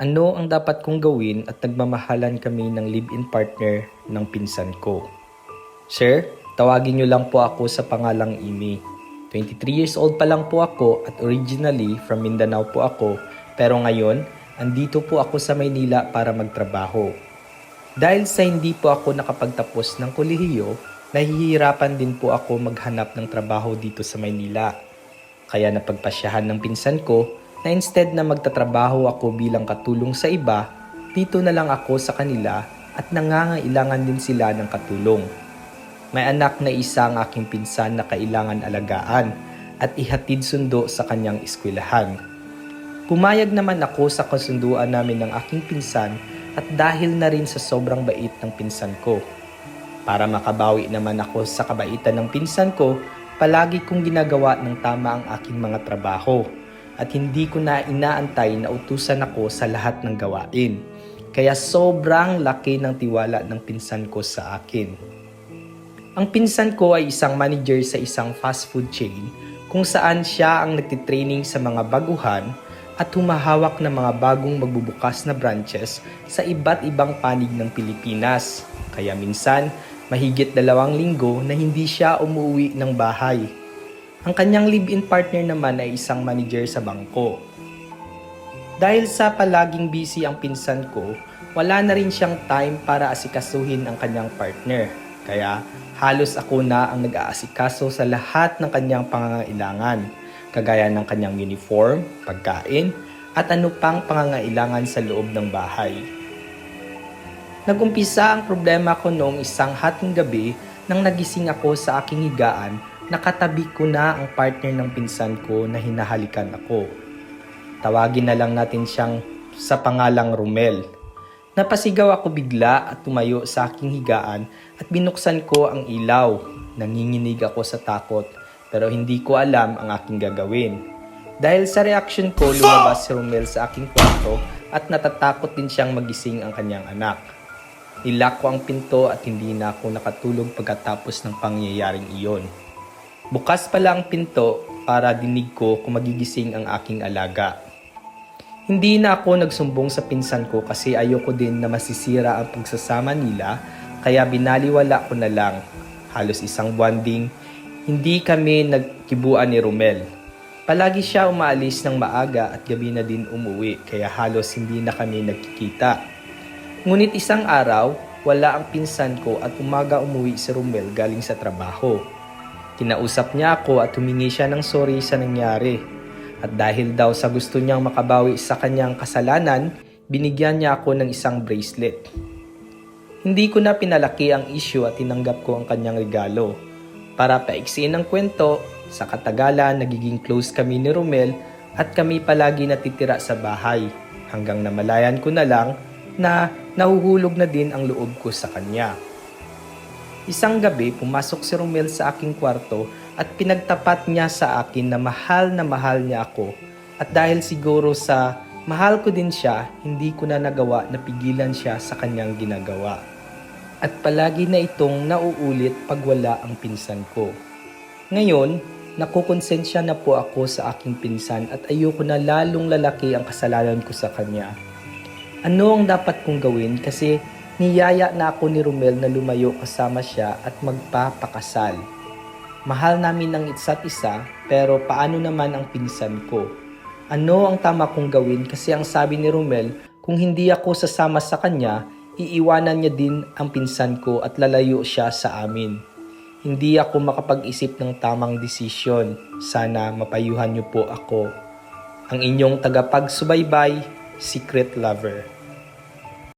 Ano ang dapat kong gawin at nagmamahalan kami ng live-in partner ng pinsan ko? Sir, tawagin niyo lang po ako sa pangalang Imi. 23 years old pa lang po ako at originally from Mindanao po ako pero ngayon andito po ako sa Maynila para magtrabaho. Dahil sa hindi po ako nakapagtapos ng kolehiyo, nahihirapan din po ako maghanap ng trabaho dito sa Maynila. Kaya napagpasyahan ng pinsan ko na instead na magtatrabaho ako bilang katulong sa iba, dito na lang ako sa kanila at nangangailangan din sila ng katulong. May anak na isa ang aking pinsan na kailangan alagaan at ihatid sundo sa kanyang eskwelahan. Pumayag naman ako sa kasunduan namin ng aking pinsan at dahil na rin sa sobrang bait ng pinsan ko. Para makabawi naman ako sa kabaitan ng pinsan ko, palagi kong ginagawa ng tama ang aking mga trabaho at hindi ko na inaantay na utusan ako sa lahat ng gawain. Kaya sobrang laki ng tiwala ng pinsan ko sa akin. Ang pinsan ko ay isang manager sa isang fast food chain kung saan siya ang nagtitraining sa mga baguhan at humahawak ng mga bagong magbubukas na branches sa iba't ibang panig ng Pilipinas. Kaya minsan, mahigit dalawang linggo na hindi siya umuwi ng bahay. Ang kanyang live-in partner naman ay isang manager sa bangko. Dahil sa palaging busy ang pinsan ko, wala na rin siyang time para asikasuhin ang kanyang partner. Kaya halos ako na ang nag-aasikaso sa lahat ng kanyang pangangailangan, kagaya ng kanyang uniform, pagkain, at ano pang pangangailangan sa loob ng bahay. Nagumpisa ang problema ko noong isang hating gabi nang nagising ako sa aking higaan nakatabi ko na ang partner ng pinsan ko na hinahalikan ako. Tawagin na lang natin siyang sa pangalang Romel. Napasigaw ako bigla at tumayo sa aking higaan at binuksan ko ang ilaw. Nanginginig ako sa takot pero hindi ko alam ang aking gagawin. Dahil sa reaction ko, lumabas si Romel sa aking kwarto at natatakot din siyang magising ang kanyang anak. Nilak ko ang pinto at hindi na ako nakatulog pagkatapos ng pangyayaring iyon. Bukas pala ang pinto para dinig ko kung magigising ang aking alaga. Hindi na ako nagsumbong sa pinsan ko kasi ayoko din na masisira ang pagsasama nila kaya binaliwala ko na lang. Halos isang buwan ding hindi kami nagkibuan ni Romel. Palagi siya umaalis ng maaga at gabi na din umuwi kaya halos hindi na kami nagkikita. Ngunit isang araw, wala ang pinsan ko at umaga umuwi si Romel galing sa trabaho. Kinausap niya ako at humingi siya ng sorry sa nangyari. At dahil daw sa gusto niyang makabawi sa kanyang kasalanan, binigyan niya ako ng isang bracelet. Hindi ko na pinalaki ang issue at tinanggap ko ang kanyang regalo. Para paiksiin ang kwento, sa katagalan nagiging close kami ni Romel at kami palagi natitira sa bahay hanggang namalayan ko na lang na nahuhulog na din ang loob ko sa kanya. Isang gabi, pumasok si Romel sa aking kwarto at pinagtapat niya sa akin na mahal na mahal niya ako. At dahil siguro sa mahal ko din siya, hindi ko na nagawa na pigilan siya sa kanyang ginagawa. At palagi na itong nauulit pag wala ang pinsan ko. Ngayon, nakukonsensya na po ako sa aking pinsan at ayoko na lalong lalaki ang kasalanan ko sa kanya. Ano ang dapat kong gawin kasi niyaya na ako ni Romel na lumayo kasama siya at magpapakasal. Mahal namin ang isa't isa pero paano naman ang pinsan ko? Ano ang tama kong gawin kasi ang sabi ni Romel kung hindi ako sasama sa kanya, iiwanan niya din ang pinsan ko at lalayo siya sa amin. Hindi ako makapag-isip ng tamang desisyon. Sana mapayuhan niyo po ako. Ang inyong tagapagsubaybay, Secret Lover.